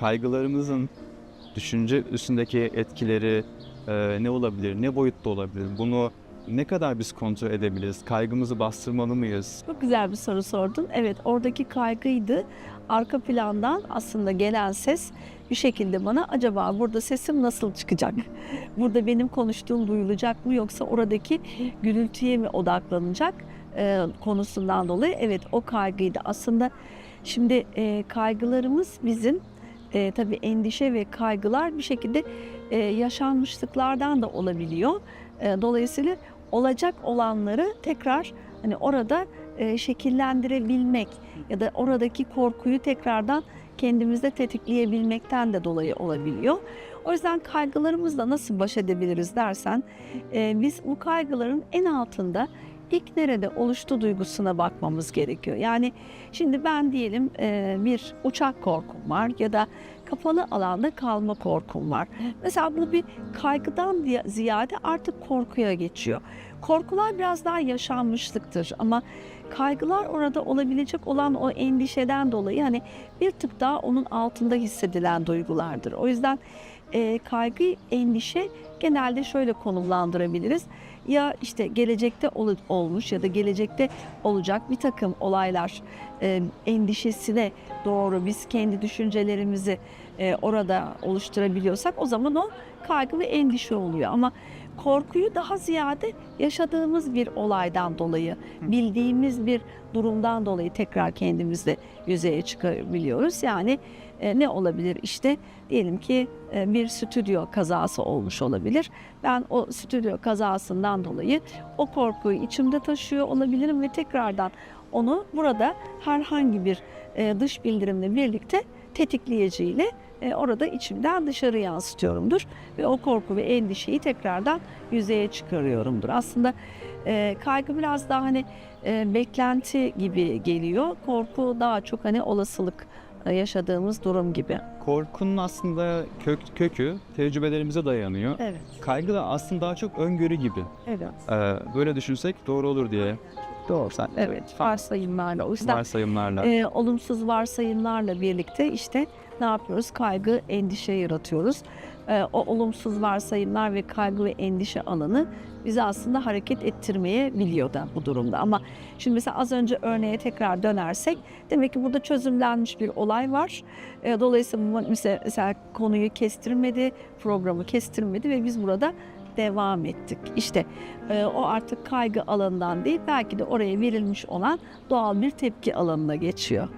kaygılarımızın düşünce üstündeki etkileri e, ne olabilir, ne boyutta olabilir? Bunu ne kadar biz kontrol edebiliriz? Kaygımızı bastırmalı mıyız? Çok güzel bir soru sordun. Evet oradaki kaygıydı. Arka plandan aslında gelen ses bir şekilde bana acaba burada sesim nasıl çıkacak? Burada benim konuştuğum duyulacak mı yoksa oradaki gürültüye mi odaklanacak e, konusundan dolayı evet o kaygıydı. Aslında şimdi e, kaygılarımız bizim e, tabii endişe ve kaygılar bir şekilde e, yaşanmışlıklardan da olabiliyor. E, dolayısıyla olacak olanları tekrar hani orada e, şekillendirebilmek ya da oradaki korkuyu tekrardan kendimizde tetikleyebilmekten de dolayı olabiliyor. O yüzden kaygılarımızla nasıl baş edebiliriz dersen e, biz bu kaygıların en altında ilk nerede oluştu duygusuna bakmamız gerekiyor. Yani şimdi ben diyelim bir uçak korkum var ya da kapalı alanda kalma korkum var. Mesela bu bir kaygıdan ziyade artık korkuya geçiyor. Korkular biraz daha yaşanmışlıktır ama kaygılar orada olabilecek olan o endişeden dolayı hani bir tık daha onun altında hissedilen duygulardır. O yüzden e, kaygı, endişe genelde şöyle konumlandırabiliriz. Ya işte gelecekte ol- olmuş ya da gelecekte olacak bir takım olaylar e, endişesine doğru biz kendi düşüncelerimizi e, orada oluşturabiliyorsak o zaman o kaygı ve endişe oluyor. Ama korkuyu daha ziyade yaşadığımız bir olaydan dolayı, bildiğimiz bir durumdan dolayı tekrar kendimizde yüzeye çıkarabiliyoruz. Yani e, ne olabilir? İşte diyelim ki e, bir stüdyo kazası olmuş olabilir. Ben o stüdyo kazasından dolayı o korkuyu içimde taşıyor olabilirim ve tekrardan onu burada herhangi bir e, dış bildirimle birlikte tetikleyiciyle e, orada içimden dışarı yansıtıyorumdur ve o korku ve endişeyi tekrardan yüzeye çıkarıyorumdur. Aslında e, kaygı biraz daha hani e, beklenti gibi geliyor. Korku daha çok hani olasılık e, yaşadığımız durum gibi. Korkunun aslında kök, kökü tecrübelerimize dayanıyor. Evet. Kaygı da aslında daha çok öngörü gibi. Evet. Ee, böyle düşünsek doğru olur diye Doğru. Sen- Evet. Varsayımlarla. O yüzden varsayımlarla. e, olumsuz varsayımlarla birlikte işte ne yapıyoruz? Kaygı, endişe yaratıyoruz. E, o olumsuz varsayımlar ve kaygı ve endişe alanı bizi aslında hareket ettirmeye biliyor da bu durumda. Ama şimdi mesela az önce örneğe tekrar dönersek demek ki burada çözümlenmiş bir olay var. E, dolayısıyla mesela, mesela konuyu kestirmedi, programı kestirmedi ve biz burada devam ettik. İşte e, o artık kaygı alanından değil belki de oraya verilmiş olan doğal bir tepki alanına geçiyor.